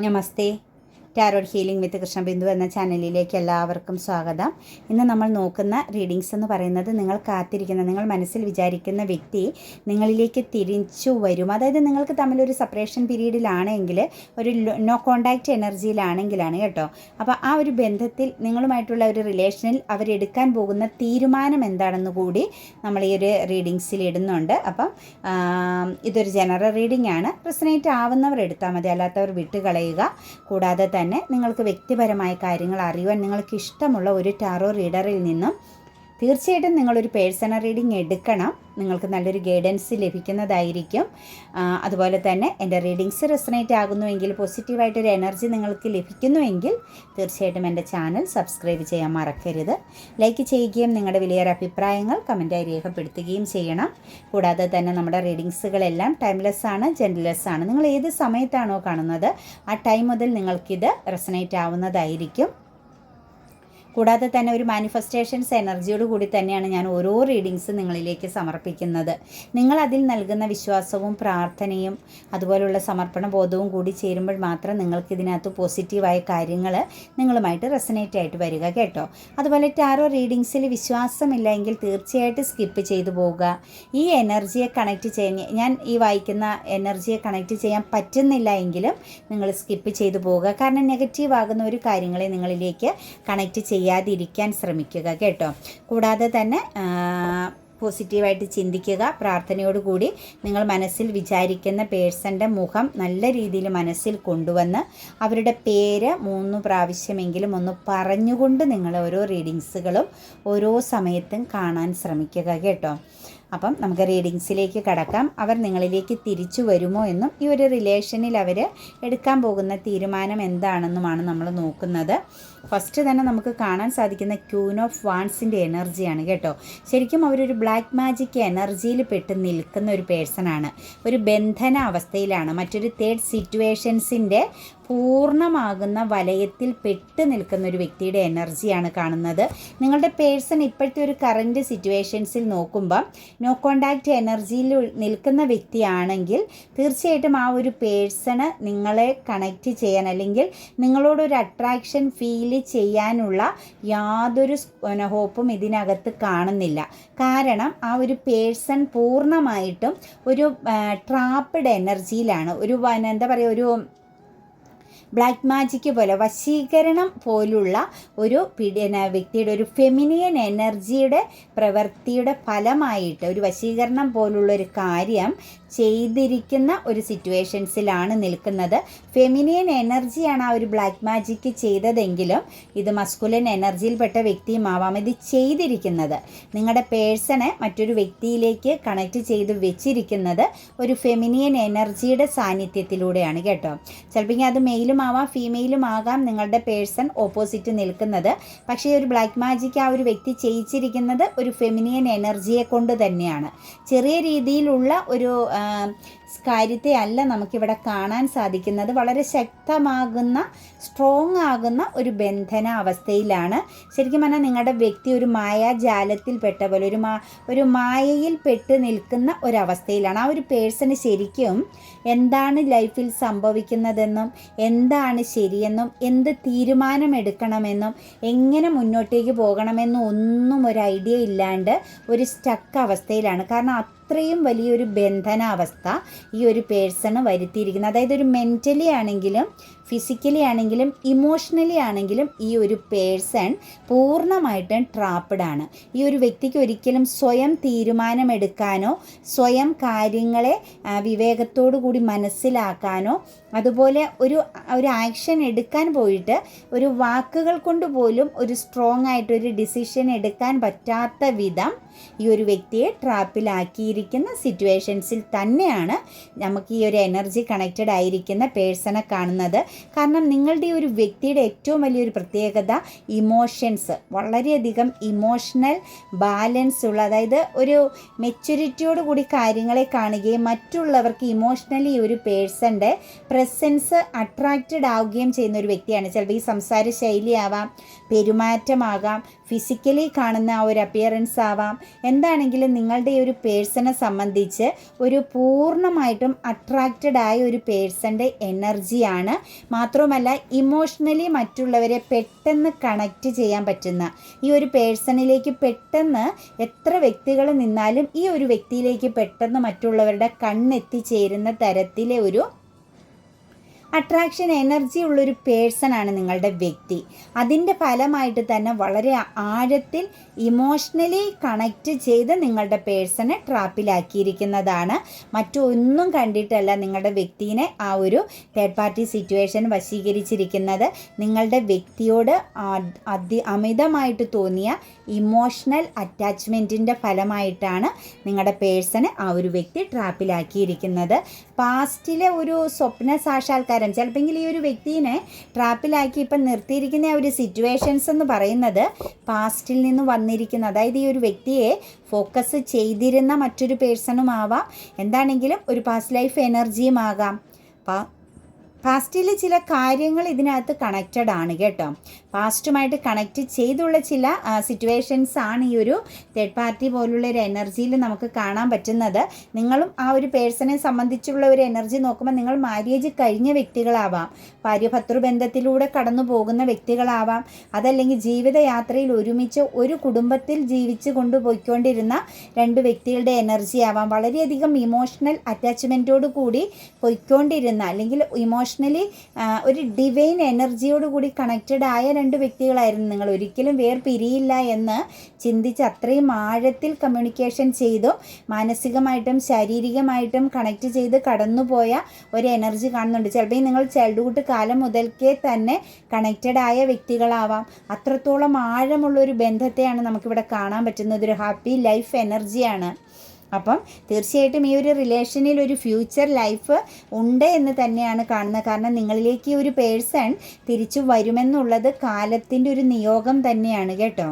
नमस्ते। Tarot healing വിത്ത് കൃഷ്ണബിന്ദു എന്ന ചാനലിലേക്ക് എല്ലാവർക്കും സ്വാഗതം. ഇന്ന് നമ്മൾ നോക്കുന്ന റീഡിങ്സ് എന്ന് പറയുന്നത് നിങ്ങൾ കാത്തിരിക്കുന്ന നിങ്ങൾ മനസ്സിൽ വിചാരിക്കുന്ന വ്യക്തി നിങ്ങളിലേക്ക് തിരിച്ചു വരും. അതായത് നിങ്ങൾക്ക് തമ്മിലൊരു സെപ്പറേഷൻ പീരീഡിലാണെങ്കിൽ ഒരു നോ കോണ്ടാക്റ്റ് എനർജിയിലാണെങ്കിലാണ് കേട്ടോ. അപ്പോൾ ആ ഒരു ബന്ധത്തിൽ നിങ്ങളുമായിട്ടുള്ള ഒരു റിലേഷനിൽ അവരെടുക്കാൻ പോകുന്ന തീരുമാനം എന്താണെന്ന് കൂടി നമ്മൾ ഈ ഒരു റീഡിങ്സിൽ ഇടുന്നുണ്ട്. അപ്പം ഇതൊരു ജനറൽ റീഡിംഗ് ആണ്. റെസനേറ്റ് ആവുന്നവർ എടുത്താൽ മതി അല്ലാത്തവർ വിട്ടുകളയുക. കൂടാതെ തന്നെ നിങ്ങൾക്ക് വ്യക്തിപരമായ കാര്യങ്ങൾ അറിയുവാൻ നിങ്ങൾക്ക് ഇഷ്ടമുള്ള ഒരു ടാറോ റീഡറിൽ നിന്നും തീർച്ചയായിട്ടും നിങ്ങളൊരു പേഴ്സണൽ റീഡിംഗ് എടുക്കണം. നിങ്ങൾക്ക് നല്ലൊരു ഗൈഡൻസ് ലഭിക്കുന്നതായിരിക്കും. അതുപോലെ തന്നെ എന്റെ റീഡിങ്സ് റെസനേറ്റ് ആകുന്നുവെങ്കിൽ പോസിറ്റീവായിട്ടൊരു എനർജി നിങ്ങൾക്ക് ലഭിക്കുന്നുവെങ്കിൽ തീർച്ചയായിട്ടും എന്റെ ചാനൽ സബ്സ്ക്രൈബ് ചെയ്യാൻ മറക്കരുത്. ലൈക്ക് ചെയ്യുകയും നിങ്ങളുടെ വലിയൊരു അഭിപ്രായങ്ങൾ കമന്റായി രേഖപ്പെടുത്തുകയും ചെയ്യണം. കൂടാതെ തന്നെ നമ്മുടെ റീഡിങ്സുകളെല്ലാം ടൈംലെസ് ആണ് ജെൻഡർലെസ് ആണ്. നിങ്ങൾ ഏത് സമയത്താണോ കാണുന്നത് ആ ടൈം മുതൽ നിങ്ങൾക്കിത് റെസനേറ്റ് ആവുന്നതായിരിക്കും. കൂടാതെ തന്നെ ഒരു മാനിഫെസ്റ്റേഷൻസ് എനർജിയോട് കൂടി തന്നെയാണ് ഞാൻ ഓരോ റീഡിങ്സ് നിങ്ങളിലേക്ക് സമർപ്പിക്കുന്നത്. നിങ്ങൾ അതിൽ നൽകുന്ന വിശ്വാസവും പ്രാർത്ഥനയും അതുപോലുള്ള സമർപ്പണ ബോധവും കൂടി ചേരുമ്പോൾ മാത്രം നിങ്ങൾക്ക് ഇതിനകത്ത് പോസിറ്റീവായ കാര്യങ്ങൾ നിങ്ങളുമായിട്ട് റെസനേറ്റ് ആയിട്ട് വരിക കേട്ടോ. അതുപോലെ ടാരോ റീഡിങ്സിൽ വിശ്വാസമില്ല എങ്കിൽ തീർച്ചയായിട്ടും സ്കിപ്പ് ചെയ്തു പോവുക. ഈ എനർജിയെ കണക്ട് ചെയ്യാൻ ഞാൻ ഈ വായിക്കുന്ന എനർജിയെ കണക്ട് ചെയ്യാൻ പറ്റുന്നില്ല എങ്കിലും നിങ്ങൾ സ്കിപ്പ് ചെയ്തു പോവുക. കാരണം നെഗറ്റീവ് ആകുന്ന ഒരു കാര്യങ്ങളെ നിങ്ങളിലേക്ക് കണക്ട് ചെയ്യാതിരിക്കാൻ ശ്രമിക്കുക കേട്ടോ. കൂടാതെ തന്നെ പോസിറ്റീവായിട്ട് ചിന്തിക്കുക പ്രാർത്ഥനയോടുകൂടി നിങ്ങൾ മനസ്സിൽ വിചാരിക്കുന്ന പേഴ്സന്റെ മുഖം നല്ല രീതിയിൽ മനസ്സിൽ കൊണ്ടുവന്ന് അവരുടെ പേര് മൂന്ന് പ്രാവശ്യമെങ്കിലും ഒന്ന് പറഞ്ഞുകൊണ്ട് നിങ്ങൾ ഓരോ റീഡിങ്സുകളും ഓരോ സമയത്തും കാണാൻ ശ്രമിക്കുക കേട്ടോ. അപ്പം നമുക്ക് റീഡിങ്സിലേക്ക് കടക്കാം. അവർ നിങ്ങളിലേക്ക് തിരിച്ചു വരുമോ എന്നും ഈ ഒരു റിലേഷനിൽ അവർ എടുക്കാൻ പോകുന്ന തീരുമാനം എന്താണെന്നുമാണ് നമ്മൾ നോക്കുന്നത്. ഫസ്റ്റ് തന്നെ നമുക്ക് കാണാൻ സാധിക്കുന്ന ക്യൂൻ ഓഫ് വാൺസിന്റെ എനർജിയാണ് കേട്ടോ. ശരിക്കും അവരൊരു ബ്ലാക്ക് മാജിക് എനർജിയിൽ പെട്ട് നിൽക്കുന്ന ഒരു പേഴ്സണാണ് ഒരു ബന്ധന അവസ്ഥയിലാണ് മറ്റൊരു തേർഡ് സിറ്റുവേഷൻസിന്റെ പൂർണമാകുന്ന വലയത്തിൽ പെട്ട് നിൽക്കുന്ന ഒരു വ്യക്തിയുടെ എനർജിയാണ് കാണുന്നത്. നിങ്ങളുടെ പേഴ്സൺ ഇപ്പോഴത്തെ ഒരു കറന്റ് സിറ്റുവേഷൻസിൽ നോക്കുമ്പോൾ നോ കോണ്ടാക്റ്റ് എനർജിയിൽ നിൽക്കുന്ന വ്യക്തിയാണെങ്കിൽ തീർച്ചയായിട്ടും ആ ഒരു പേഴ്സണ് നിങ്ങളെ കണക്റ്റ് ചെയ്യാൻ അല്ലെങ്കിൽ നിങ്ങളോടൊരു അട്രാക്ഷൻ ഫീൽ ചെയ്യാനുള്ള യാതൊരു ഹോപ്പും ഇതിനകത്ത് കാണുന്നില്ല. കാരണം ആ ഒരു പേഴ്സൺ പൂർണമായിട്ടും ഒരു ട്രാപ്പഡ് എനർജിയിലാണ് ഒരു എന്താ പറയുക ഒരു ബ്ലാക്ക് മാജിക് പോലെ വശീകരണം പോലുള്ള ഒരു പിടിന വ്യക്തിയുടെ ഒരു ഫെമിനിയൻ എനർജിയുടെ പ്രവൃത്തിയുടെ ഫലമായിട്ട് ഒരു വശീകരണം പോലുള്ള ഒരു കാര്യം ചെയ്തിരിക്കുന്ന ഒരു സിറ്റുവേഷൻസിലാണ് നിൽക്കുന്നത്. ഫെമിനിയൻ എനർജിയാണ് ആ ഒരു ബ്ലാക്ക് മാജിക് ചെയ്തതെങ്കിലും ഇത് മസ്കുലൻ എനർജിയിൽപ്പെട്ട വ്യക്തിയുമാവാം ഇത് ചെയ്തിരിക്കുന്നത്. നിങ്ങളുടെ പേഴ്സണെ മറ്റൊരു വ്യക്തിയിലേക്ക് കണക്ട് ചെയ്ത് വെച്ചിരിക്കുന്നത് ഒരു ഫെമിനിയൻ എനർജിയുടെ സാന്നിധ്യത്തിലൂടെയാണ് കേട്ടോ. ചിലപ്പോൾ അത് മെയിലും ആവാം ഫീമെയിലും ആകാം നിങ്ങളുടെ പേഴ്സൺ ഓപ്പോസിറ്റ് നിൽക്കുന്നത്. പക്ഷേ ഒരു ബ്ലാക്ക് മാജിക് ആ ഒരു വ്യക്തി ചെയ്യിച്ചിരിക്കുന്നത് ഒരു ഫെമിനിയൻ എനർജിയെ കൊണ്ട് തന്നെയാണ്. ചെറിയ രീതിയിലുള്ള ഒരു കാര്യത്തെ അല്ല നമുക്കിവിടെ കാണാൻ സാധിക്കുന്നത്. വളരെ ശക്തമാകുന്ന സ്ട്രോങ് ആകുന്ന ഒരു ബന്ധന അവസ്ഥയിലാണ് ശരിക്കും പറഞ്ഞാൽ നിങ്ങളുടെ വ്യക്തി ഒരു മായാജാലത്തിൽ പെട്ട പോലെ ഒരു മാ ഒരു മായയിൽ പെട്ട് നിൽക്കുന്ന ഒരവസ്ഥയിലാണ്. ആ ഒരു പേഴ്സണ് ശരിക്കും എന്താണ് ലൈഫിൽ സംഭവിക്കുന്നതെന്നും എന്താണ് ശരിയെന്നും എന്ത് തീരുമാനമെടുക്കണമെന്നും എങ്ങനെ മുന്നോട്ടേക്ക് പോകണമെന്നും ഒന്നും ഒരു ഐഡിയ ഇല്ലാണ്ട് ഒരു സ്റ്റക്ക് അവസ്ഥയിലാണ്. കാരണം അത്രയും വലിയൊരു ബന്ധനാവസ്ഥ ഈ ഒരു പേഴ്സണ് വരുത്തിയിരിക്കുന്നത്. അതായത് ഒരു മെന്റലി ആണെങ്കിലും ഫിസിക്കലി ആണെങ്കിലും ഇമോഷണലി ആണെങ്കിലും ഈ ഒരു പേഴ്സൺ പൂർണമായിട്ടും ട്രാപ്പഡ് ആണ്. ഈ ഒരു വ്യക്തിക്ക് ഒരിക്കലും സ്വയം തീരുമാനമെടുക്കാനോ സ്വയം കാര്യങ്ങളെ വിവേകത്തോടു കൂടി മനസ്സിലാക്കാനോ അതുപോലെ ഒരു ഒരു ആക്ഷൻ എടുക്കാൻ പോയിട്ട് ഒരു വാക്കുകൾ കൊണ്ട് പോലും ഒരു സ്ട്രോങ് ആയിട്ട് ഒരു ഡിസിഷൻ എടുക്കാൻ പറ്റാത്ത വിധം ഈ ഒരു വ്യക്തിയെ ട്രാപ്പിലാക്കിയിരിക്കുന്ന സിറ്റുവേഷൻസിൽ തന്നെയാണ് നമുക്ക് ഈ ഒരു എനർജി കണക്റ്റഡ് ആയിരിക്കുന്ന പേഴ്സണെ കാണുന്നത്. കാരണം നിങ്ങളുടെ ഒരു വ്യക്തിയുടെ ഏറ്റവും വലിയൊരു പ്രത്യേകത ഇമോഷൻസ് വളരെയധികം ഇമോഷണൽ ബാലൻസ് ഉള്ള അതായത് ഒരു മെച്യൂരിറ്റിയോട് കൂടി കാര്യങ്ങളെ കാണുകയും മറ്റുള്ളവർക്ക് ഇമോഷണലി ഒരു പേഴ്സന്റെ പ്രസൻസ് അട്രാക്റ്റഡ് ആവുകയും ചെയ്യുന്ന ഒരു വ്യക്തിയാണ്. ചിലപ്പോൾ ഈ സംസാര ശൈലിയാവാം പെരുമാറ്റമാകാം ഫിസിക്കലി കാണുന്ന ആ ഒരു അപ്പിയറൻസ് ആവാം. എന്താണെങ്കിലും നിങ്ങളുടെ ഈ ഒരു പേഴ്സണെ സംബന്ധിച്ച് ഒരു പൂർണമായിട്ടും അട്രാക്റ്റഡ് ആയ ഒരു പേഴ്സന്റെ എനർജിയാണ് മാത്രവുമല്ല ഇമോഷണലി മറ്റുള്ളവരെ പെട്ടെന്ന് കണക്റ്റ് ചെയ്യാൻ പറ്റുന്ന ഈ ഒരു പേഴ്സണിലേക്ക് പെട്ടെന്ന് എത്ര വ്യക്തികൾ നിന്നാലും ഈ ഒരു വ്യക്തിയിലേക്ക് പെട്ടെന്ന് മറ്റുള്ളവരുടെ കണ്ണെത്തിച്ചേരുന്ന തരത്തിലെ ഒരു അട്രാക്ഷൻ എനർജി ഉള്ളൊരു പേഴ്സൺ ആണ് നിങ്ങളുടെ വ്യക്തി. അതിന്റെ ഫലമായിട്ട് തന്നെ വളരെ ആഴത്തിൽ ഇമോഷണലി കണക്റ്റ് ചെയ്ത് നിങ്ങളുടെ പേഴ്സണെ ട്രാപ്പിലാക്കിയിരിക്കുന്നതാണ്. മറ്റൊന്നും കണ്ടിട്ടല്ല നിങ്ങളുടെ വ്യക്തിനെ ആ ഒരു തേർഡ് പാർട്ടി സിറ്റുവേഷൻ വശീകരിച്ചിരിക്കുന്നത്. നിങ്ങളുടെ വ്യക്തിയോട് അതി അമിതമായിട്ട് തോന്നിയ ഇമോഷണൽ അറ്റാച്ച്മെന്റിന്റെ ഫലമായിട്ടാണ് നിങ്ങളുടെ പേഴ്സണെ ആ ഒരു വ്യക്തി ട്രാപ്പിലാക്കിയിരിക്കുന്നത്. പാസ്റ്റിലെ ഒരു സ്വപ്ന സാക്ഷാത്കാരം. ചിലപ്പോൾ ഈ ഒരു വ്യക്തിനെ ട്രാപ്പിലാക്കി ഇപ്പം നിർത്തിയിരിക്കുന്ന ഒരു സിറ്റുവേഷൻസ് എന്ന് പറയുന്നത് പാസ്റ്റിൽ നിന്ന് വന്നിരിക്കുന്ന അതായത് ഈ ഒരു വ്യക്തിയെ ഫോക്കസ് ചെയ്തിരുന്ന മറ്റൊരു പേഴ്സണും ആവാം. എന്താണെങ്കിലും ഒരു പാസ്റ്റ് ലൈഫ് എനർജിയും ആകാം. പാസ്റ്റിൽ ചില കാര്യങ്ങൾ ഇതിനകത്ത് കണക്റ്റഡ് ആണ് കേട്ടോ. പാസ്റ്റുമായിട്ട് കണക്റ്റ് ചെയ്തുള്ള ചില സിറ്റുവേഷൻസ് ആണ് ഈ ഒരു തേർഡ് പാർട്ടി പോലുള്ള ഒരു എനർജിയിൽ നമുക്ക് കാണാൻ പറ്റുന്നത്. നിങ്ങളും ആ ഒരു പേഴ്സണെ സംബന്ധിച്ചുള്ള ഒരു എനർജി നോക്കുമ്പോൾ നിങ്ങൾ മാര്യേജ് കഴിഞ്ഞ വ്യക്തികളാവാം. ഭാര്യ ബന്ധത്തിലൂടെ കടന്നു പോകുന്ന വ്യക്തികളാവാം. അതല്ലെങ്കിൽ ജീവിതയാത്രയിൽ ഒരുമിച്ച് ഒരു കുടുംബത്തിൽ ജീവിച്ച് കൊണ്ടുപോയിക്കൊണ്ടിരുന്ന രണ്ട് വ്യക്തികളുടെ എനർജി ആവാം. വളരെയധികം ഇമോഷണൽ അറ്റാച്ച്മെന്റോട് കൂടി പോയിക്കൊണ്ടിരുന്ന അല്ലെങ്കിൽ ഇമോഷൻ ഇമോഷണലി ഒരു ഡിവൈൻ എനർജിയോട് കൂടി കണക്റ്റഡ് ആയ രണ്ട് വ്യക്തികളായിരുന്നു നിങ്ങൾ. ഒരിക്കലും വേർ പിരിയില്ല എന്ന് ചിന്തിച്ച് അത്രയും ആഴത്തിൽ കമ്മ്യൂണിക്കേഷൻ ചെയ്തു മാനസികമായിട്ടും ശാരീരികമായിട്ടും കണക്റ്റ് ചെയ്ത് കടന്നുപോയ ഒരു എനർജി കാണുന്നുണ്ട്. ചിലപ്പോൾ നിങ്ങൾ ചൈൽഡ്ഹുഡ് കാലം മുതൽക്കേ തന്നെ കണക്റ്റഡ് ആയ വ്യക്തികളാവാം. അത്രത്തോളം ആഴമുള്ള ഒരു ബന്ധത്തെയാണ് നമുക്കിവിടെ കാണാൻ പറ്റുന്നത്. ഒരു ഹാപ്പി ലൈഫ് എനർജിയാണ് അപ്പം തീർച്ചയായിട്ടും ഈ ഒരു റിലേഷനിൽ ഒരു ഫ്യൂച്ചർ ലൈഫ് ഉണ്ട് എന്ന് തന്നെയാണ് കാണുന്നത്. കാരണം നിങ്ങളിലേക്ക് ഒരു പേഴ്സൺ തിരിച്ചു വരുമെന്നുള്ളത് കാലത്തിന്റെ ഒരു നിയോഗം തന്നെയാണ് കേട്ടോ.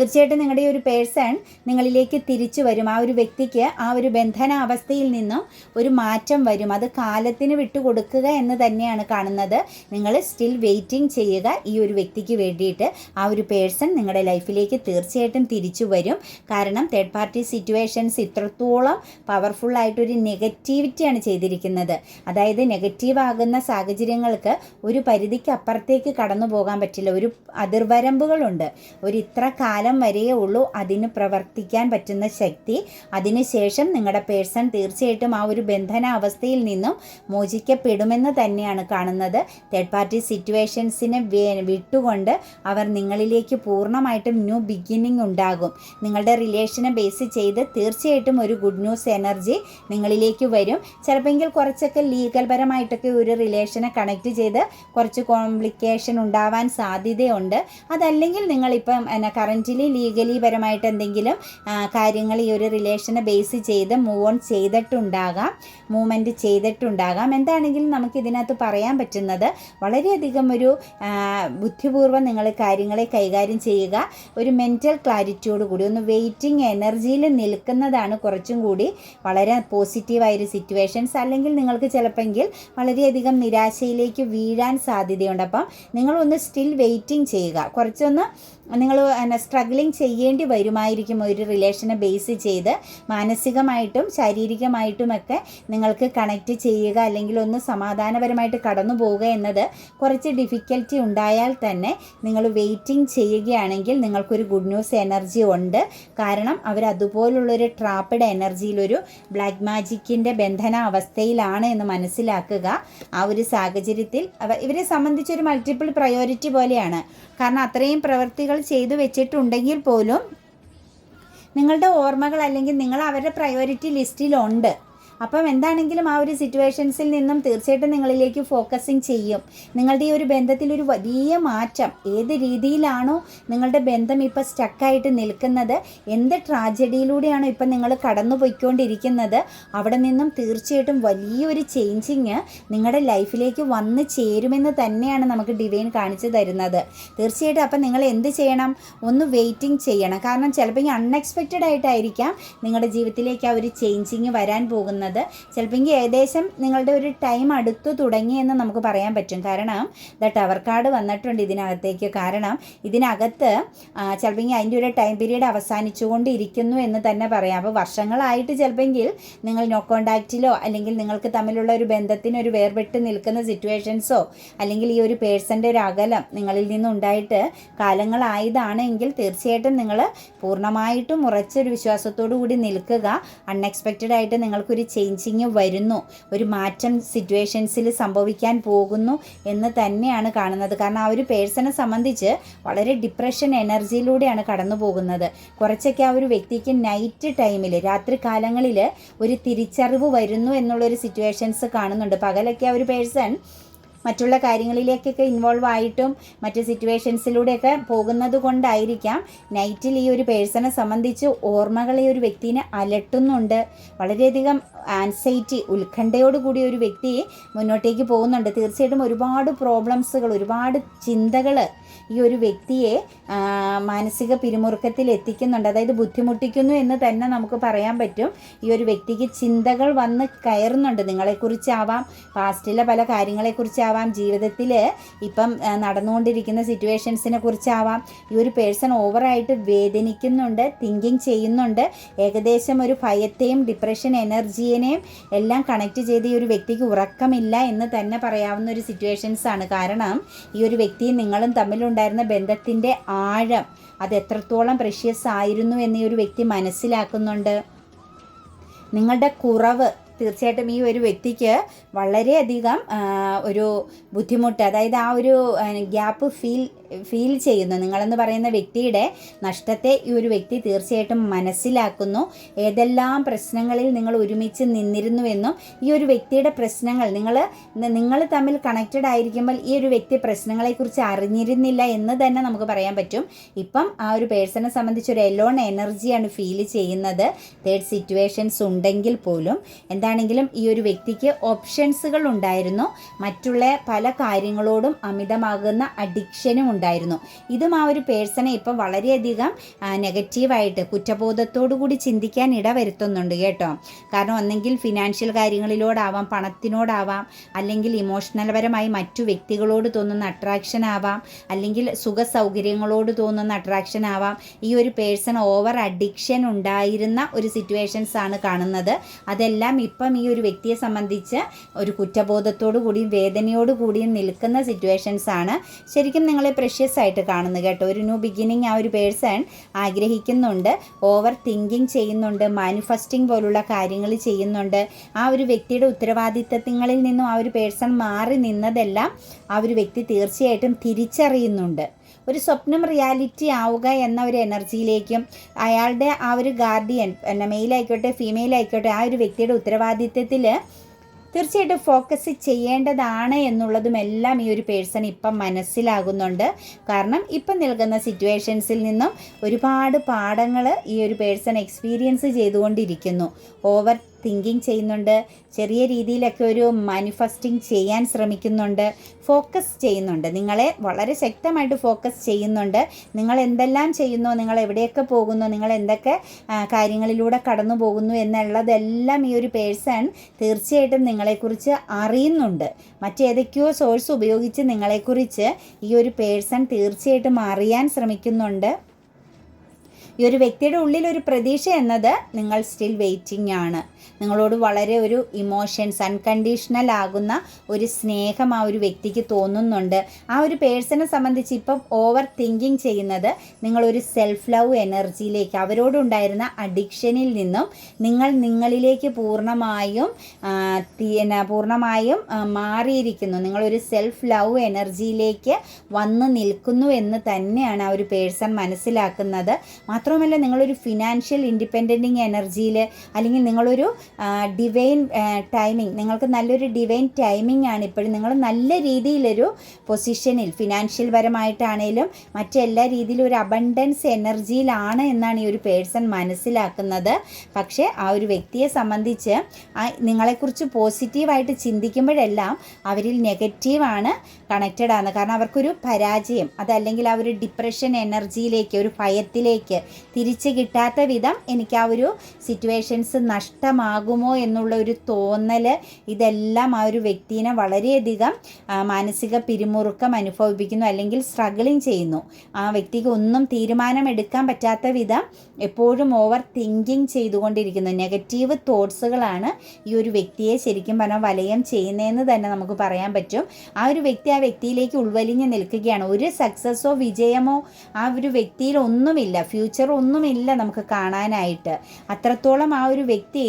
തീർച്ചയായിട്ടും നിങ്ങളുടെ ഈ ഒരു പേഴ്സൺ നിങ്ങളിലേക്ക് തിരിച്ചു വരും. ആ ഒരു വ്യക്തിക്ക് ആ ഒരു ബന്ധനാവസ്ഥയിൽ നിന്നും ഒരു മാറ്റം വരും. അത് കാലത്തിന് വിട്ടുകൊടുക്കുക എന്ന് തന്നെയാണ് കാണുന്നത്. നിങ്ങൾ സ്റ്റിൽ വെയിറ്റിംഗ് ചെയ്യുക ഈ ഒരു വ്യക്തിക്ക് വേണ്ടിയിട്ട്. ആ ഒരു പേഴ്സൺ നിങ്ങളുടെ ലൈഫിലേക്ക് തീർച്ചയായിട്ടും തിരിച്ചു വരും. കാരണം തേർഡ് പാർട്ടി സിറ്റുവേഷൻസ് ഇത്രത്തോളം പവർഫുള്ളായിട്ടൊരു നെഗറ്റിവിറ്റിയാണ് ചെയ്തിരിക്കുന്നത്. അതായത് നെഗറ്റീവ് ആകുന്ന സാഹചര്യങ്ങൾക്ക് ഒരു പരിധിക്ക് അപ്പുറത്തേക്ക് കടന്നു പോകാൻ പറ്റില്ല. ഒരു അതിർവരമ്പുകളുണ്ട്. ഒരു ഇത്ര കാലം കാലം വരെയേ ഉള്ളൂ അതിന് പ്രവർത്തിക്കാൻ പറ്റുന്ന ശക്തി. അതിനുശേഷം നിങ്ങളുടെ പേഴ്സൺ തീർച്ചയായിട്ടും ആ ഒരു ബന്ധന അവസ്ഥയിൽ നിന്നും മോചിക്കപ്പെടുമെന്ന് തന്നെയാണ് കാണുന്നത്. തേർഡ് പാർട്ടി സിറ്റുവേഷൻസിനെ വിട്ടുകൊണ്ട് അവർ നിങ്ങളിലേക്ക് പൂർണമായിട്ടും ന്യൂ ബിഗിനിങ് ഉണ്ടാകും. നിങ്ങളുടെ റിലേഷനെ ബേസ് ചെയ്ത് തീർച്ചയായിട്ടും ഒരു ഗുഡ് ന്യൂസ് എനർജി നിങ്ങളിലേക്ക് വരും. ചിലപ്പോൾ കുറച്ചൊക്കെ ലീഗൽ പരമായിട്ടൊക്കെ ഒരു റിലേഷനെ കണക്ട് ചെയ്ത് കുറച്ച് കോംപ്ലിക്കേഷൻ ഉണ്ടാവാൻ സാധ്യതയുണ്ട്. അതല്ലെങ്കിൽ നിങ്ങളിപ്പം എന്നാ കറന്റിൽ ലീഗലി ലീഗലി പരമായിട്ട് എന്തെങ്കിലും കാര്യങ്ങൾ ഈ ഒരു റിലേഷനെ ബേസ് ചെയ്ത് മൂവ് ഓൺ ചെയ്തിട്ടുണ്ടാകാം മൂവ്മെന്റ് ചെയ്തിട്ടുണ്ടാകാം. എന്താണെങ്കിലും നമുക്ക് ഇതിനകത്ത് പറയാൻ പറ്റുന്നത് വളരെയധികം ഒരു ബുദ്ധിപൂർവം നിങ്ങൾ കാര്യങ്ങളെ കൈകാര്യം ചെയ്യുക ഒരു മെന്റൽ ക്ലാരിറ്റിയോട് കൂടി ഒന്ന് വെയിറ്റിംഗ് എനർജിയിൽ നിൽക്കുന്നതാണ് കുറച്ചും കൂടി വളരെ പോസിറ്റീവായൊരു സിറ്റുവേഷൻസ് അല്ലെങ്കിൽ നിങ്ങൾക്ക് ചിലപ്പെങ്കിൽ വളരെയധികം നിരാശയിലേക്ക് വീഴാൻ സാധ്യതയുണ്ട്. അപ്പം നിങ്ങളൊന്ന് സ്റ്റിൽ വെയിറ്റിംഗ് ചെയ്യുക. കുറച്ചൊന്ന് നിങ്ങൾ എന്നെ സ്ട്രഗ്ലിങ് ചെയ്യേണ്ടി വരുമായിരിക്കും ഒരു റിലേഷനെ ബേസ് ചെയ്ത് മാനസികമായിട്ടും ശാരീരികമായിട്ടുമൊക്കെ നിങ്ങൾക്ക് കണക്റ്റ് ചെയ്യുക അല്ലെങ്കിൽ ഒന്ന് സമാധാനപരമായിട്ട് കടന്നു പോവുക എന്നത് കുറച്ച് ഡിഫിക്കൽറ്റി ഉണ്ടായാൽ തന്നെ നിങ്ങൾ വെയിറ്റിംഗ് ചെയ്യുകയാണെങ്കിൽ നിങ്ങൾക്കൊരു ഗുഡ് ന്യൂസ് എനർജി ഉണ്ട്. കാരണം അവർ അതുപോലുള്ളൊരു ട്രാപ്പഡ് എനർജിയിലൊരു ബ്ലാക്ക് മാജിക്കിന്റെ ബന്ധന അവസ്ഥയിലാണ് എന്ന് മനസ്സിലാക്കുക. ആ ഒരു സാഹചര്യത്തിൽ ഇവരെ സംബന്ധിച്ചൊരു മൾട്ടിപ്പിൾ പ്രയോറിറ്റി പോലെയാണ്. കാരണം അത്രയും പ്രവൃത്തികൾ ചെയ്തു വെച്ചിട്ടുണ്ടെങ്കിൽ പോലും നിങ്ങളുടെ ഓർമ്മകൾ അല്ലെങ്കിൽ നിങ്ങൾ അവരുടെ പ്രയോറിറ്റി ലിസ്റ്റിലുണ്ട് അപ്പം എന്താണെങ്കിലും ആ ഒരു സിറ്റുവേഷൻസിൽ നിന്നും തീർച്ചയായിട്ടും നിങ്ങളിലേക്ക് ഫോക്കസിങ് ചെയ്യും. നിങ്ങളുടെ ഈ ഒരു ബന്ധത്തിൽ ഒരു വലിയ മാറ്റം ഏത് രീതിയിലാണോ നിങ്ങളുടെ ബന്ധം ഇപ്പോൾ സ്റ്റക്കായിട്ട് നിൽക്കുന്നത് എന്ത് ട്രാജഡിയിലൂടെയാണോ ഇപ്പം നിങ്ങൾ കടന്നു പോയിക്കൊണ്ടിരിക്കുന്നത് അവിടെ നിന്നും തീർച്ചയായിട്ടും വലിയൊരു ചേഞ്ചിങ് നിങ്ങളുടെ ലൈഫിലേക്ക് വന്ന് ചേരുമെന്ന് തന്നെയാണ് നമുക്ക് ഡിവൈൻ കാണിച്ചു തരുന്നത്. തീർച്ചയായിട്ടും അപ്പം നിങ്ങൾ എന്ത് ചെയ്യണം? ഒന്ന് വെയിറ്റിംഗ് ചെയ്യണം. കാരണം ചിലപ്പോൾ ഈ അൺഎക്സ്പെക്റ്റഡ് ആയിട്ടായിരിക്കാം നിങ്ങളുടെ ജീവിതത്തിലേക്ക് ആ ഒരു ചേഞ്ചിങ് വരാൻ പോകുന്നത്. കാണുന്നത് ചിലപ്പോൾ ഏകദേശം നിങ്ങളുടെ ഒരു ടൈം അടുത്തു തുടങ്ങിയെന്ന് നമുക്ക് പറയാൻ പറ്റും. കാരണം ദ ടവർ കാർഡ് വന്നിട്ടുണ്ട് ഇതിനകത്തേക്ക്. കാരണം ഇതിനകത്ത് ചിലപ്പോൾ അതിന്റെ ഒരു ടൈം പീരീഡ് അവസാനിച്ചുകൊണ്ടിരിക്കുന്നു എന്ന് തന്നെ പറയാം. അപ്പോൾ വർഷങ്ങളായിട്ട് ചിലപ്പോൾ നിങ്ങൾ നോ കോണ്ടാക്റ്റിലോ അല്ലെങ്കിൽ നിങ്ങൾക്ക് തമ്മിലുള്ള ഒരു ബന്ധത്തിന് ഒരു വേർപെട്ട് നിൽക്കുന്ന സിറ്റുവേഷൻസോ അല്ലെങ്കിൽ ഈ ഒരു പേഴ്സന്റെ ഒരു അകലം നിങ്ങളിൽ നിന്നുണ്ടായിട്ട് കാലങ്ങളായതാണെങ്കിൽ തീർച്ചയായിട്ടും നിങ്ങൾ പൂർണമായിട്ടും ഉറച്ചൊരു വിശ്വാസത്തോടു കൂടി നിൽക്കുക. അൺഎക്സ്പെക്റ്റഡ് ആയിട്ട് നിങ്ങൾക്കൊരു ചേഞ്ചിങ് വരുന്നു. ഒരു മാറ്റം സിറ്റുവേഷൻസിൽ സംഭവിക്കാൻ പോകുന്നു എന്ന് തന്നെയാണ് കാണുന്നത്. കാരണം ആ ഒരു പേഴ്സണെ സംബന്ധിച്ച് വളരെ ഡിപ്രഷൻ എനർജിയിലൂടെയാണ് കടന്നു പോകുന്നത്. കുറച്ചൊക്കെ ആ ഒരു വ്യക്തിക്ക് നൈറ്റ് ടൈമിൽ രാത്രി കാലങ്ങളിൽ ഒരു തിരിച്ചറിവ് വരുന്നു എന്നുള്ളൊരു സിറ്റുവേഷൻസ് കാണുന്നുണ്ട്. പകലൊക്കെ ആ ഒരു പേഴ്സൺ മറ്റുള്ള കാര്യങ്ങളിലേക്കൊക്കെ ഇൻവോൾവ് ആയിട്ടും മറ്റ് സിറ്റുവേഷൻസിലൂടെയൊക്കെ പോകുന്നത് കൊണ്ടായിരിക്കാം. നൈറ്റിൽ ഈ ഒരു പേഴ്സണെ സംബന്ധിച്ച് ഓർമ്മകളെ ഒരു വ്യക്തിനെ അലട്ടുന്നുണ്ട്. വളരെയധികം ആൻസൈറ്റി ഉത്കണ്ഠയോടുകൂടി ഒരു വ്യക്തി മുന്നോട്ടേക്ക് പോകുന്നുണ്ട്. തീർച്ചയായിട്ടും ഒരുപാട് പ്രോബ്ലംസുകൾ ഒരുപാട് ചിന്തകൾ ഈ ഒരു വ്യക്തിയെ മാനസിക പിരിമുറുക്കത്തിൽ എത്തിക്കുന്നുണ്ട്. അതായത് ബുദ്ധിമുട്ടിക്കുന്നു എന്ന് തന്നെ നമുക്ക് പറയാൻ പറ്റും. ഈ ഒരു വ്യക്തിക്ക് ചിന്തകൾ വന്ന് കയറുന്നുണ്ട്. നിങ്ങളെക്കുറിച്ചാവാം പാസ്റ്റിലെ പല കാര്യങ്ങളെക്കുറിച്ചാവാം ജീവിതത്തിൽ ഇപ്പം നടന്നുകൊണ്ടിരിക്കുന്ന സിറ്റുവേഷൻസിനെ കുറിച്ചാവാം ഈ ഒരു പേഴ്സൺ ഓവറായിട്ട് വേദനിക്കുന്നുണ്ട് തിങ്കിങ് ചെയ്യുന്നുണ്ട്. ഏകദേശം ഒരു ഭയത്തെയും ഡിപ്രഷൻ എനർജിയെയും എല്ലാം കണക്ട് ചെയ്ത് ഈ ഒരു വ്യക്തിക്ക് ഉറക്കമില്ല എന്ന് തന്നെ പറയാവുന്ന ഒരു സിറ്റുവേഷൻസ് ആണ് കാരണം ഈ ഒരു വ്യക്തിയും നിങ്ങളും തമ്മിലുണ്ട് ഉണ്ടായിരുന്ന ബന്ധത്തിന്റെ ആഴം അത് എത്രത്തോളം പ്രഷ്യസ് ആയിരുന്നു എന്ന് ഒരു വ്യക്തി മനസ്സിലാക്കുന്നുണ്ട്. നിങ്ങളുടെ കുറവ് തീർച്ചയായിട്ടും ഈ ഒരു വ്യക്തിക്ക് വളരെയധികം ഒരു ബുദ്ധിമുട്ട് അതായത് ആ ഒരു ഗ്യാപ്പ് ഫീൽ ഫീൽ ചെയ്യുന്നു. നിങ്ങളെന്ന് പറയുന്ന വ്യക്തിയുടെ നഷ്ടത്തെ ഈ ഒരു വ്യക്തി തീർച്ചയായിട്ടും മനസ്സിലാക്കുന്നു. ഏതെല്ലാം പ്രശ്നങ്ങളിൽ നിങ്ങൾ ഒരുമിച്ച് നിന്നിരുന്നുവെന്നും ഈ ഒരു വ്യക്തിയുടെ പ്രശ്നങ്ങൾ നിങ്ങൾ നിങ്ങൾ തമ്മിൽ കണക്റ്റഡ് ആയിരിക്കുമ്പോൾ ഈ ഒരു വ്യക്തി പ്രശ്നങ്ങളെക്കുറിച്ച് അറിഞ്ഞിരുന്നില്ല എന്ന് തന്നെ നമുക്ക് പറയാൻ പറ്റും. ഇപ്പം ആ ഒരു പേഴ്സണെ സംബന്ധിച്ച് ഒരു എലോൺ എനർജിയാണ് ഫീൽ ചെയ്യുന്നത്. തേർഡ് സിറ്റുവേഷൻസ് ഉണ്ടെങ്കിൽ പോലും എന്താണെങ്കിലും ഈ ഒരു വ്യക്തിക്ക് ഓപ്ഷൻസുകൾ ഉണ്ടായിരുന്നു. മറ്റുള്ള പല കാര്യങ്ങളോടും അമിതമാകുന്ന അഡിക്ഷനും ഉണ്ടായിരുന്നു. ഇതും ആ ഒരു പേഴ്സണെ ഇപ്പം വളരെയധികം നെഗറ്റീവായിട്ട് കുറ്റബോധത്തോടു കൂടി ചിന്തിക്കാൻ ഇടവരുത്തുന്നുണ്ട് കേട്ടോ. കാരണം ഒന്നെങ്കിൽ ഫിനാൻഷ്യൽ കാര്യങ്ങളിലോടാവാം പണത്തിനോടാവാം അല്ലെങ്കിൽ ഇമോഷണൽപരമായി മറ്റു വ്യക്തികളോട് തോന്നുന്ന അട്രാക്ഷൻ ആവാം അല്ലെങ്കിൽ സുഖ സൗകര്യങ്ങളോട് തോന്നുന്ന അട്രാക്ഷൻ ആവാം. ഈ ഒരു പേഴ്സൺ ഓവർ അഡിക്ഷൻ ഉണ്ടായിരുന്ന ഒരു സിറ്റുവേഷൻസ് ആണ് കാണുന്നത്. അതെല്ലാം ഇപ്പം ഈ ഒരു വ്യക്തിയെ സംബന്ധിച്ച് ഒരു കുറ്റബോധത്തോടു കൂടിയും വേദനയോടു കൂടിയും നിൽക്കുന്ന സിറ്റുവേഷൻസ് ആണ്. ശരിക്കും നിങ്ങളെ പ്രഷ്യസ് ആയിട്ട് കാണുന്നു കേട്ടോ. ഒരു ന്യൂ ബിഗിനിങ് ആ ഒരു പേഴ്സൺ ആഗ്രഹിക്കുന്നുണ്ട് ഓവർ തിങ്കിങ് ചെയ്യുന്നുണ്ട് മാനിഫെസ്റ്റിംഗ് പോലുള്ള കാര്യങ്ങൾ ചെയ്യുന്നുണ്ട്. ആ ഒരു വ്യക്തിയുടെ ഉത്തരവാദിത്തങ്ങളിൽ നിന്നും ആ ഒരു പേഴ്സൺ മാറി നിന്നതെല്ലാം ആ ഒരു വ്യക്തി തീർച്ചയായിട്ടും തിരിച്ചറിയുന്നുണ്ട്. ഒരു സ്വപ്നം റിയാലിറ്റി ആവുക എന്ന ഒരു എനർജിയിലേക്കും അയാളുടെ ആ ഒരു ഗാർഡിയൻ പിന്നെ മെയിലായിക്കോട്ടെ ഫീമെയിൽ ആയിക്കോട്ടെ ആ ഒരു വ്യക്തിയുടെ ഉത്തരവാദിത്തത്തിൽ തീർച്ചയായിട്ടും ഫോക്കസ് ചെയ്യേണ്ടതാണ് എന്നുള്ളതും എല്ലാം ഈ ഒരു പേഴ്സൺ ഇപ്പം മനസ്സിലാകുന്നുണ്ട്. കാരണം ഇപ്പം നിൽക്കുന്ന സിറ്റുവേഷൻസിൽ നിന്നും ഒരുപാട് പാഠങ്ങൾ ഈ ഒരു പേഴ്സൺ എക്സ്പീരിയൻസ് ചെയ്തുകൊണ്ടിരിക്കുന്നു. ഓവർ തിങ്കിങ് ചെയ്യുന്നുണ്ട്. ചെറിയ രീതിയിലൊക്കെ ഒരു മാനിഫെസ്റ്റിംഗ് ചെയ്യാൻ ശ്രമിക്കുന്നുണ്ട്. ഫോക്കസ് ചെയ്യുന്നുണ്ട്. നിങ്ങളെ വളരെ ശക്തമായിട്ട് ഫോക്കസ് ചെയ്യുന്നുണ്ട്. നിങ്ങൾ എന്തെല്ലാം ചെയ്യുന്നു? നിങ്ങൾ എവിടെയൊക്കെ പോകുന്നു? നിങ്ങൾ എന്തൊക്കെ കാര്യങ്ങളിലൂടെ കടന്നു പോകുന്നു എന്നുള്ളതെല്ലാം ഈ ഒരു പേഴ്സൺ തീർച്ചയായിട്ടും നിങ്ങളെക്കുറിച്ച് അറിയുന്നുണ്ട്. മറ്റേതൊക്കെയോ സോഴ്സ് ഉപയോഗിച്ച് നിങ്ങളെക്കുറിച്ച് ഈ ഒരു പേഴ്സൺ തീർച്ചയായിട്ടും അറിയാൻ ശ്രമിക്കുന്നുണ്ട്. ഈ ഒരു വ്യക്തിയുടെ ഉള്ളിൽ ഒരു പ്രതീക്ഷ എന്നത് നിങ്ങൾ സ്റ്റിൽ വെയിറ്റിംഗ് ആണ്. നിങ്ങളോട് വളരെ ഒരു ഇമോഷൻസ് അൺകണ്ടീഷണൽ ആകുന്ന ഒരു സ്നേഹം ആ ഒരു വ്യക്തിക്ക് തോന്നുന്നുണ്ട്. ആ ഒരു പേഴ്സണെ സംബന്ധിച്ച് ഇപ്പം ഓവർ തിങ്കിങ് ചെയ്യുന്നത് നിങ്ങളൊരു സെൽഫ് ലവ് എനർജിയിലേക്ക് അവരോടുണ്ടായിരുന്ന അഡിക്ഷനിൽ നിന്നും നിങ്ങൾ നിങ്ങളിലേക്ക് പൂർണമായും പൂർണമായും മാറിയിരിക്കുന്നു. നിങ്ങളൊരു സെൽഫ് ലവ് എനർജിയിലേക്ക് വന്ന് നിൽക്കുന്നു എന്ന് തന്നെയാണ് ആ ഒരു പേഴ്സൺ മനസ്സിലാക്കുന്നത്. മാത്രമല്ല നിങ്ങളൊരു ഫിനാൻഷ്യൽ ഇൻഡിപെൻഡന്റിങ് എനർജിയിൽ അല്ലെങ്കിൽ നിങ്ങളൊരു ഡിവൈൻ ടൈമിംഗ് നിങ്ങൾക്ക് നല്ലൊരു ഡിവൈൻ ടൈമിംഗ് ആണ് ഇപ്പോഴും. നിങ്ങൾ നല്ല രീതിയിലൊരു പൊസിഷനിൽ ഫിനാൻഷ്യൽ പരമായിട്ടാണേലും മറ്റെല്ലാ രീതിയിലും ഒരു അബണ്ടൻസ് എനർജിയിലാണ് എന്നാണ് ഈ ഒരു പേഴ്സൺ മനസ്സിലാക്കുന്നത്. പക്ഷേ ആ ഒരു വ്യക്തിയെ സംബന്ധിച്ച് നിങ്ങളെക്കുറിച്ച് പോസിറ്റീവായിട്ട് ചിന്തിക്കുമ്പോഴെല്ലാം അവരിൽ നെഗറ്റീവാണ് കണക്റ്റഡ് ആണ് കാരണം അവർക്കൊരു പരാജയം അതല്ലെങ്കിൽ ആ ഒരു ഡിപ്രഷൻ എനർജിയിലേക്ക് ഒരു ഭയത്തിലേക്ക് തിരിച്ചു കിട്ടാത്ത വിധം എനിക്ക് ആ ഒരു സിറ്റുവേഷൻസ് നഷ്ടമാകുമോ എന്നുള്ള ഒരു തോന്നൽ ഇതെല്ലാം ആ ഒരു വ്യക്തിനെ വളരെയധികം മാനസിക പിരിമുറുക്കം അനുഭവിപ്പിക്കുന്നു അല്ലെങ്കിൽ സ്ട്രഗിളിങ് ചെയ്യുന്നു. ആ വ്യക്തിക്ക് ഒന്നും തീരുമാനമെടുക്കാൻ പറ്റാത്ത വിധം എപ്പോഴും ഓവർ തിങ്കിങ് ചെയ്തുകൊണ്ടിരിക്കുന്നു. നെഗറ്റീവ് തോട്ട്സുകളാണ് ഈ ഒരു വ്യക്തിയെ ശരിക്കും പറഞ്ഞാൽ വലയം ചെയ്യുന്നതെന്ന് തന്നെ നമുക്ക് പറയാൻ പറ്റും. ആ ഒരു വ്യക്തി ആ വ്യക്തിയിലേക്ക് ഉൾവലിഞ്ഞ് നിൽക്കുകയാണ്. ഒരു സക്സസ്സോ വിജയമോ ആ ഒരു വ്യക്തിയിൽ ഒന്നുമില്ല. ഫ്യൂച്ചർ ഒന്നുമില്ല നമുക്ക് കാണാനായിട്ട്. അത്രത്തോളം ആ ഒരു വ്യക്തി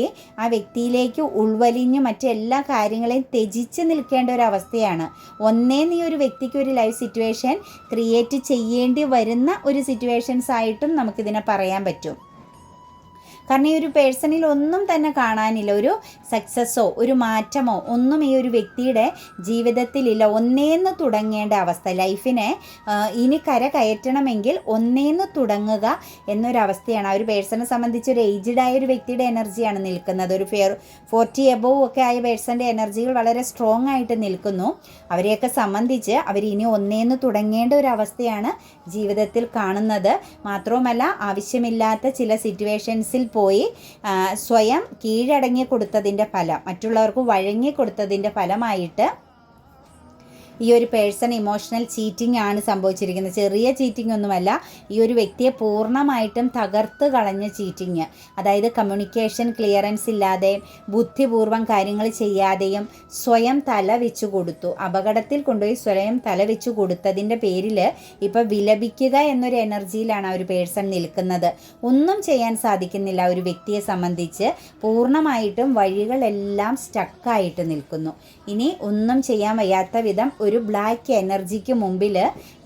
വ്യക്തിയിലേക്ക് ഉൾവലിഞ്ഞ് മറ്റെല്ലാ കാര്യങ്ങളെയും ത്യജിച്ച് നിൽക്കേണ്ട ഒരു അവസ്ഥയാണ്. ഒന്നേ നീ ഒരു വ്യക്തിക്ക് ഒരു ലൈഫ് സിറ്റുവേഷൻ ക്രിയേറ്റ് ചെയ്യേണ്ടി വരുന്ന ഒരു സിറ്റുവേഷൻസ് ആയിട്ടും നമുക്കിതിനെ പറയാൻ പറ്റും. കാരണം ഈ ഒരു പേഴ്സണിൽ ഒന്നും തന്നെ കാണാനില്ല. ഒരു സക്സസ്സോ ഒരു മാറ്റമോ ഒന്നും ഈ ഒരു വ്യക്തിയുടെ ജീവിതത്തിലില്ല. ഒന്നേന്ന് തുടങ്ങേണ്ട അവസ്ഥ. ലൈഫിനെ ഇനി കര കയറ്റണമെങ്കിൽ ഒന്നേന്ന് തുടങ്ങുക എന്നൊരവസ്ഥയാണ്. ആ ഒരു പേഴ്സണെ സംബന്ധിച്ച് ഒരു ഏജ്ഡ് ആയ ഒരു വ്യക്തിയുടെ എനർജിയാണ് നിൽക്കുന്നത്. ഒരു ഫെയർ ഫോർട്ടി എബോവ് ഒക്കെ ആയ പേഴ്സന്റെ എനർജികൾ വളരെ സ്ട്രോങ് ആയിട്ട് നിൽക്കുന്നു. അവരെയൊക്കെ സംബന്ധിച്ച് അവർ ഇനി ഒന്നേന്ന് തുടങ്ങേണ്ട ഒരു അവസ്ഥയാണ് ജീവിതത്തിൽ കാണുന്നത്. മാത്രവുമല്ല ആവശ്യമില്ലാത്ത ചില സിറ്റുവേഷൻസിൽ പോയി സ്വയം കീഴടങ്ങി കൊടുത്തതിന്റെ ഫലം മറ്റുള്ളവർക്ക് വഴങ്ങി കൊടുത്തതിന്റെ ഫലമായിട്ട് ഈ ഒരു പേഴ്സൺ ഇമോഷണൽ ചീറ്റിംഗ് ആണ് സംഭവിച്ചിരിക്കുന്നത്. ചെറിയ ചീറ്റിംഗ് ഒന്നുമല്ല ഈ ഒരു വ്യക്തിയെ പൂർണമായിട്ടും തകർത്ത് കളഞ്ഞ ചീറ്റിംഗ് അതായത് കമ്മ്യൂണിക്കേഷൻ ക്ലിയറൻസ് ഇല്ലാതെ ബുദ്ധിപൂർവം കാര്യങ്ങൾ ചെയ്യാതെയും സ്വയം തല വെച്ചു കൊടുത്തു. അപകടത്തിൽ കൊണ്ടുപോയി സ്വയം തല വെച്ചു കൊടുത്തതിന്റെ പേരിൽ ഇപ്പോൾ വിലപിക്കുക എന്നൊരു എനർജിയിലാണ് ആ ഒരു പേഴ്സൺ നിൽക്കുന്നത്. ഒന്നും ചെയ്യാൻ സാധിക്കുന്നില്ല ഒരു വ്യക്തിയെ സംബന്ധിച്ച്. പൂർണമായിട്ടും വഴികളെല്ലാം സ്റ്റക്കായിട്ട് നിൽക്കുന്നു. ഇനി ഒന്നും ചെയ്യാൻ വയ്യാത്ത വിധം ഒരു ബ്ലാക്ക് എനർജിക്ക് മുമ്പിൽ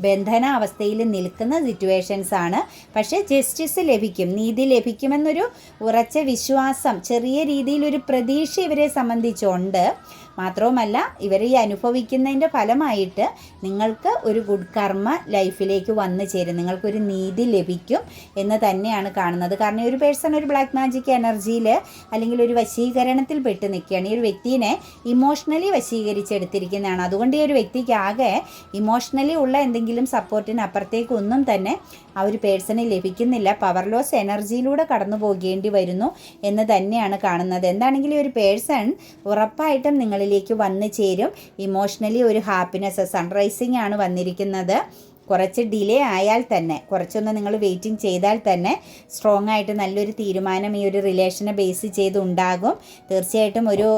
ബന്ധനാവസ്ഥയിൽ നിൽക്കുന്ന സിറ്റുവേഷൻസ് ആണ്. പക്ഷേ ജസ്റ്റിസ് ലഭിക്കും നീതി ലഭിക്കുമെന്നൊരു ഉറച്ച വിശ്വാസം ചെറിയ രീതിയിലൊരു പ്രതീക്ഷ ഇവരെ സംബന്ധിച്ചുണ്ട്. മാത്രവുമല്ല ഇവർ ഈ അനുഭവിക്കുന്നതിന്റെ ഫലമായിട്ട് നിങ്ങൾക്ക് ഒരു ഗുഡ് കർമ്മ ലൈഫിലേക്ക് വന്നു ചേരും. നിങ്ങൾക്കൊരു നീതി ലഭിക്കും എന്ന് തന്നെയാണ് കാണുന്നത്. കാരണം ഒരു പേഴ്സൺ ഒരു ബ്ലാക്ക് മാജിക് എനർജിയിൽ അല്ലെങ്കിൽ ഒരു വശീകരണത്തിൽ പെട്ട് നിൽക്കുകയാണ്. ഈ ഒരു വ്യക്തിനെ ഇമോഷണലി വശീകരിച്ചെടുത്തിരിക്കുന്നതാണ്. അതുകൊണ്ട് ഈ ഒരു വ്യക്തിക്ക് ആകെ ഇമോഷണലി ഉള്ള എന്തെങ്കിലും സപ്പോർട്ടിന് അപ്പുറത്തേക്ക് ഒന്നും തന്നെ ആ ഒരു പേഴ്സണ് ലഭിക്കുന്നില്ല. പവർ ലോസ് എനർജിയിലൂടെ കടന്നു പോകേണ്ടി വരുന്നു എന്ന് തന്നെയാണ് കാണുന്നത്. എന്താണെങ്കിലും ഒരു പേഴ്സൺ ഉറപ്പായിട്ടും നിങ്ങളിലേക്ക് വന്നു ചേരും. ഇമോഷണലി ഒരു ഹാപ്പിനെസ് സൺറൈസിങ് ആണ് വന്നിരിക്കുന്നത്. കുറച്ച് ഡിലേ ആയാൽ തന്നെ കുറച്ചൊന്ന് നിങ്ങൾ വെയിറ്റിംഗ് ചെയ്താൽ തന്നെ സ്ട്രോങ് ആയിട്ട് നല്ലൊരു തീരുമാനം ഈ ഒരു റിലേഷനെ ബേസ് ചെയ്ത് ഉണ്ടാകും തീർച്ചയായിട്ടും ഒരു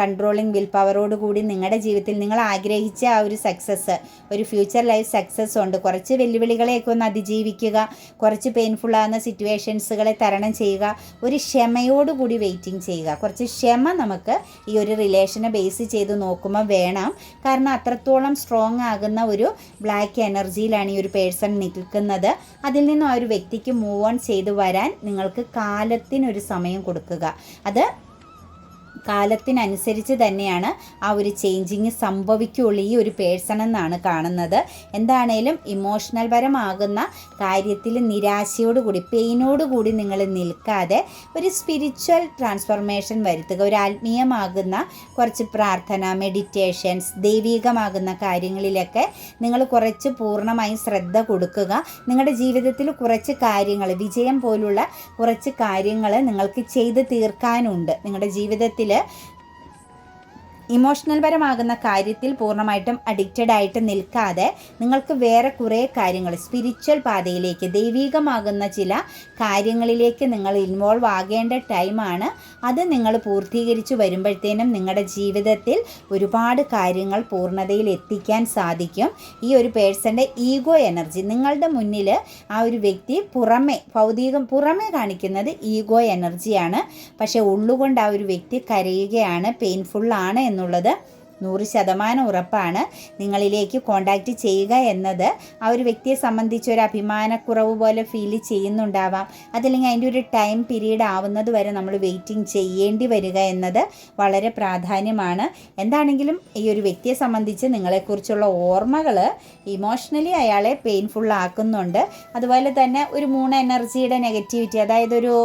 കൺട്രോളിങ് വിൽ പവറോട് കൂടി നിങ്ങളുടെ ജീവിതത്തിൽ നിങ്ങൾ ആഗ്രഹിച്ച ആ ഒരു സക്സസ് ഒരു ഫ്യൂച്ചർ ലൈഫ് സക്സസ് ഉണ്ട്. കുറച്ച് വെല്ലുവിളികളെയൊക്കെ ഒന്ന് അതിജീവിക്കുക കുറച്ച് പെയിൻഫുള്ളാകുന്ന സിറ്റുവേഷൻസുകളെ തരണം ചെയ്യുക ഒരു ക്ഷമയോടുകൂടി വെയിറ്റിംഗ് ചെയ്യുക. കുറച്ച് ക്ഷമ നമുക്ക് ഈ ഒരു റിലേഷനെ ബേസ് ചെയ്ത് നോക്കുമ്പോൾ വേണം. കാരണം അത്രത്തോളം സ്ട്രോങ് ആകുന്ന ഒരു ബ്ലാക്ക് എനർജിയിലാണ് ഈ ഒരു പേഴ്സൺ നിൽക്കുന്നത്. അതിൽ നിന്നും ആ ഒരു വ്യക്തിക്ക് മൂവ് ഓൺ ചെയ്ത് വരാൻ നിങ്ങൾക്ക് കാലത്തിനൊരു സമയം കൊടുക്കുക. അത് കാലത്തിനനുസരിച്ച് തന്നെയാണ് ആ ഒരു ചേഞ്ചിങ് സംഭവിക്കുള്ളൂ ഈ ഒരു പേഴ്സൺ എന്നാണ് കാണുന്നത്. എന്താണേലും ഇമോഷണൽ പരമാകുന്ന കാര്യത്തിൽ നിരാശയോടുകൂടി പെയിനോടുകൂടി നിങ്ങൾ നിൽക്കാതെ ഒരു സ്പിരിച്വൽ ട്രാൻസ്ഫോർമേഷൻ വരുത്തുക ഒരു ആത്മീയമാകുന്ന കുറച്ച് പ്രാർത്ഥന മെഡിറ്റേഷൻസ് ദൈവീകമാകുന്ന കാര്യങ്ങളിലൊക്കെ നിങ്ങൾ കുറച്ച് പൂർണമായും ശ്രദ്ധ കൊടുക്കുക. നിങ്ങളുടെ ജീവിതത്തിൽ കുറച്ച് കാര്യങ്ങൾ വിജയം പോലുള്ള കുറച്ച് കാര്യങ്ങൾ നിങ്ങൾക്ക് ചെയ്ത് തീർക്കാനുണ്ട്. നിങ്ങളുടെ ജീവിതത്തിൽ வகையில் ഇമോഷണൽ പരമാകുന്ന കാര്യത്തിൽ പൂർണമായിട്ടും അഡിക്റ്റഡ് ആയിട്ട് നിൽക്കാതെ നിങ്ങൾക്ക് വേറെ കുറേ കാര്യങ്ങൾ സ്പിരിച്വൽ പാതയിലേക്ക് ദൈവികമാകുന്ന ചില കാര്യങ്ങളിലേക്ക് നിങ്ങൾ ഇൻവോൾവ് ആകേണ്ട ടൈമാണ് അത് നിങ്ങൾ പൂർത്തീകരിച്ചു വരുമ്പോഴത്തേനും നിങ്ങളുടെ ജീവിതത്തിൽ ഒരുപാട് കാര്യങ്ങൾ പൂർണതയിൽ എത്തിക്കാൻ സാധിക്കും. ഈ ഒരു പേഴ്സന്റെ ഈഗോ എനർജി നിങ്ങളുടെ മുന്നിൽ ആ ഒരു വ്യക്തി പുറമെ ഭൗതികം പുറമെ കാണിക്കുന്നത് ഈഗോ എനർജിയാണ്. പക്ഷേ ഉള്ളുകൊണ്ട് ആ ഒരു വ്യക്തി കരയുകയാണ് പെയിൻഫുള്ളാണ് എന്നുള്ളത് നൂറ് ശതമാനം ഉറപ്പാണ്. നിങ്ങളിലേക്ക് കോണ്ടാക്റ്റ് ചെയ്യുക എന്നത് ആ ഒരു വ്യക്തിയെ സംബന്ധിച്ച് ഒരു അഭിമാനക്കുറവ് പോലെ ഫീൽ ചെയ്യുന്നുണ്ടാവാം. അതല്ലെങ്കിൽ അതിന്റെ ഒരു ടൈം പീരീഡ് ആവുന്നത് വരെ നമ്മൾ വെയിറ്റിംഗ് ചെയ്യേണ്ടി വരിക എന്നത് വളരെ പ്രാധാന്യമാണ്. എന്താണെങ്കിലും ഈ ഒരു വ്യക്തിയെ സംബന്ധിച്ച് നിങ്ങളെക്കുറിച്ചുള്ള ഓർമ്മകൾ ഇമോഷണലി അയാളെ പെയിൻഫുൾ ആക്കുന്നുണ്ട്. അതുപോലെ തന്നെ ഒരു മൂണ് എനർജിയുടെ നെഗറ്റിവിറ്റി അതായത് ഒരു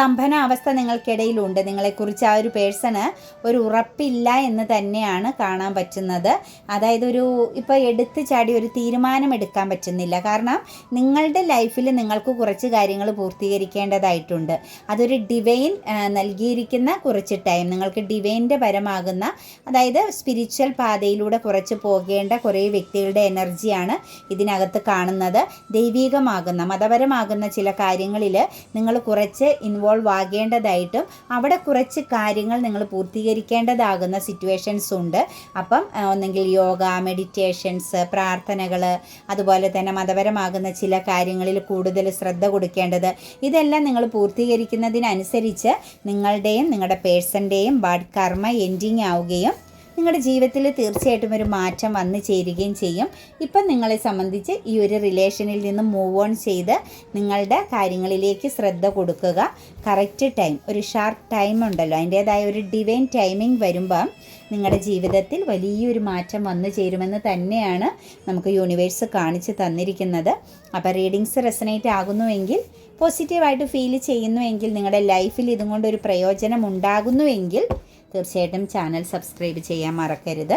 സ്തംഭനാവസ്ഥ നിങ്ങൾക്കിടയിലുണ്ട്. നിങ്ങളെക്കുറിച്ച് ആ ഒരു പേഴ്സണ് ഒരു ഉറപ്പില്ല എന്ന് തന്നെയാണ് കാണാൻ പറ്റുന്നത്. അതായത് ഒരു ഇപ്പോൾ എടുത്ത് ചാടി ഒരു തീരുമാനം എടുക്കാൻ പറ്റുന്നില്ല. കാരണം നിങ്ങളുടെ ലൈഫിൽ നിങ്ങൾക്ക് കുറച്ച് കാര്യങ്ങൾ പൂർത്തീകരിക്കേണ്ടതായിട്ടുണ്ട്. അതൊരു ഡിവൈൻ നൽകിയിരിക്കുന്ന കുറച്ച് ടൈം നിങ്ങൾക്ക് ഡിവൈന്റെ പരമാകുന്ന അതായത് സ്പിരിച്വൽ പാതയിലൂടെ കുറച്ച് പോകേണ്ട കുറേ വ്യക്തികളുടെ എനർജിയാണ് ഇതിനകത്ത് കാണുന്നത്. ദൈവീകമാകുന്ന മതപരമാകുന്ന ചില കാര്യങ്ങളിൽ നിങ്ങൾ കുറച്ച് ഇൻവോൾവ് ആകേണ്ടതായിട്ടും അവിടെ കുറച്ച് കാര്യങ്ങൾ നിങ്ങൾ പൂർത്തീകരിക്കേണ്ടതാകുന്ന സിറ്റുവേഷൻസ് ഉണ്ട്. അപ്പം ഒന്നെങ്കിൽ യോഗ മെഡിറ്റേഷൻസ് പ്രാർത്ഥനകൾ അതുപോലെ തന്നെ മതപരമാകുന്ന ചില കാര്യങ്ങളിൽ കൂടുതൽ ശ്രദ്ധ കൊടുക്കേണ്ടത്. ഇതെല്ലാം നിങ്ങൾ പൂർത്തീകരിക്കുന്നതിനനുസരിച്ച് നിങ്ങളുടെയും നിങ്ങളുടെ പേഴ്സന്റെയും ബാഡ് കർമ്മ എൻഡിങ് ആവുകയും നിങ്ങളുടെ ജീവിതത്തിൽ തീർച്ചയായിട്ടും ഒരു മാറ്റം വന്നു ചേരുകയും ചെയ്യും. ഇപ്പം നിങ്ങളെ സംബന്ധിച്ച് ഈ ഒരു റിലേഷനിൽ നിന്ന് മൂവ് ഓൺ ചെയ്ത് നിങ്ങളുടെ കാര്യങ്ങളിലേക്ക് ശ്രദ്ധ കൊടുക്കുക. കറക്റ്റ് ടൈം ഒരു ഷാർപ്പ് ടൈം ഉണ്ടല്ലോ. അതിന്റേതായ ഒരു ഡിവൈൻ ടൈമിംഗ് വരുമ്പം നിങ്ങളുടെ ജീവിതത്തിൽ വലിയൊരു മാറ്റം വന്നു ചേരുമെന്ന് തന്നെയാണ് നമുക്ക് യൂണിവേഴ്സ് കാണിച്ചു തന്നിരിക്കുന്നത്. അപ്പോൾ റീഡിങ്സ് റെസനേറ്റ് ആകുന്നുവെങ്കിൽ പോസിറ്റീവായിട്ട് ഫീൽ ചെയ്യുന്നുവെങ്കിൽ നിങ്ങളുടെ ലൈഫിൽ ഇതും കൊണ്ടൊരു പ്രയോജനം ഉണ്ടാകുന്നുവെങ്കിൽ തീർച്ചയായിട്ടും ചാനൽ സബ്സ്ക്രൈബ് ചെയ്യാൻ മറക്കരുത്.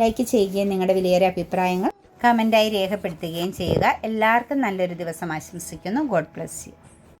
ലൈക്ക് ചെയ്യുകയും നിങ്ങളുടെ വിലയേറെ അഭിപ്രായങ്ങൾ കമന്റായി രേഖപ്പെടുത്തുകയും ചെയ്യുക. എല്ലാവർക്കും നല്ലൊരു ദിവസം ആശംസിക്കുന്നു. God bless you.